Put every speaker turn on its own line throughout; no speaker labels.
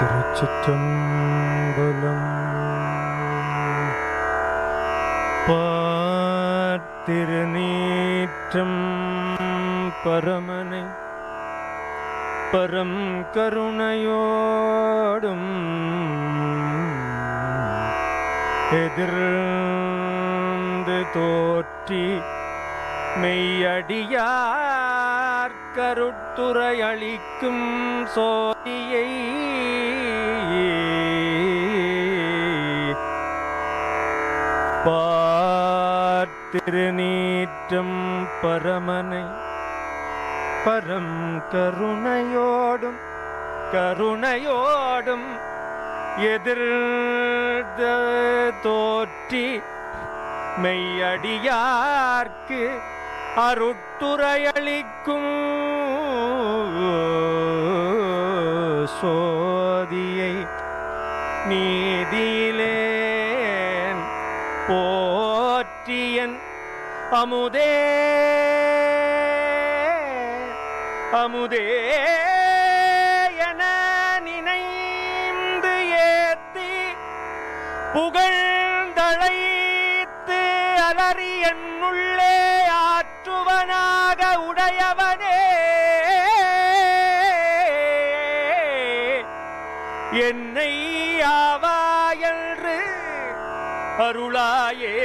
திருச்சிற்றம்பலம் பார்த்திருநீற்றம் பரமனை பரம் கருணையோடும் எதிர்ந்து தோற்றி மெய்யடியார் கருத்துரை அளிக்கும் சோதியை பார்த்திருநீற்றம் பரமனை பரம் கருணையோடும் கருணையோடும் எதிர் தோற்றி மெய்யடியார்க்கு அருட்டுரையளிக்கும் சோதியை நீதியிலேன் போற்றியன் அமுதே. அமுதே என நினைந்து ஏத்தி புகழ்ந்தழைத்து அலறி என்னுள்ளே ஆற்றுவனாக உடையவனே. என்னை ஆவாயன்று அருளாயே.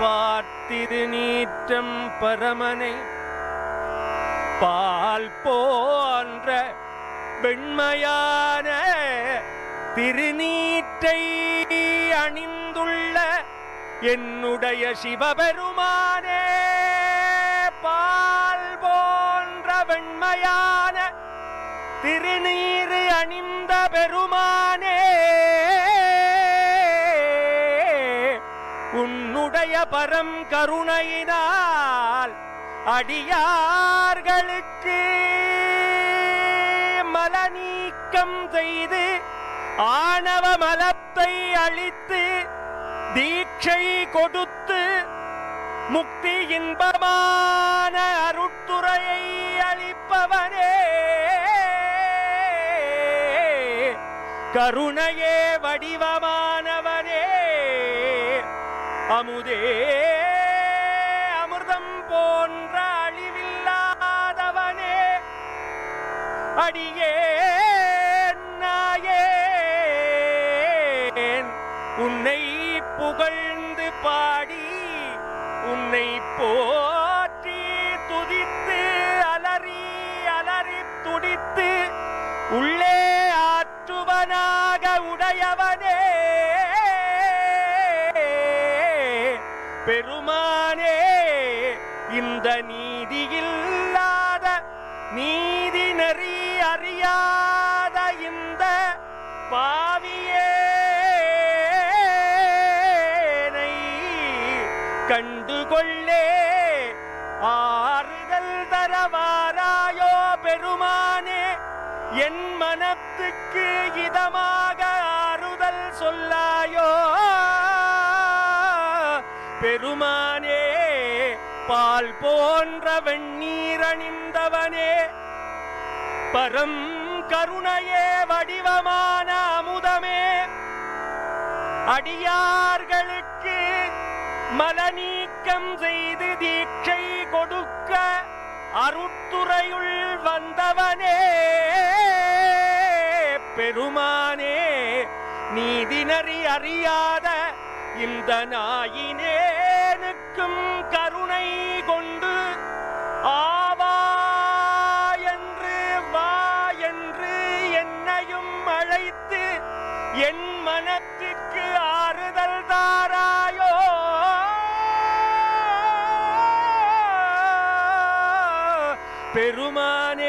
பார்த்திரு நீற்றம் பரமனை பால் போன்ற வெண்மையான திருநீற்றை அணிந்த என்னுடைய சிவபெருமானே பால் போன்ற வெண்மையான திருநீறு அணிந்த பெருமானே உன்னுடைய பரம் கருணையினால் அடியார்களுக்கு மலநீக்கம் செய்து ஆணவ மலத்தை அழித்து தீ தீட்சை கொடுத்து முக்தி இன்பமான அருட்துறையை அளிப்பவனே. கருணையே வடிவமானவனே. அமுதே அமிர்தம் போன்ற அழிவில்லாதவனே. அடியே நாயேன் உன்னை புகழ் பாடி உன்னை போற்றி துதித்து அலறி அலறி துடித்து உள்ளே ஆற்றுவனாக உடையவனே. பெருமானே இந்த நீதியில் கண்டுகொள்ளே. ஆறுதல் தரவாராயோ பெருமானே என் மனத்துக்கு இதமாக ஆறுதல் சொல்லாயோ. பெருமானே பால் போன்ற வெண்ணீரணிந்தவனே பரம் கருணையே வடிவமான அமுதமே. அடியார்களுக்கு மலநீக்கம் செய்து தீட்சை கொடுக்க அருட்டுறையுள் வந்தவனே பெருமானே நீதினறி அறியாத இந்த நாயினே. பெருமானே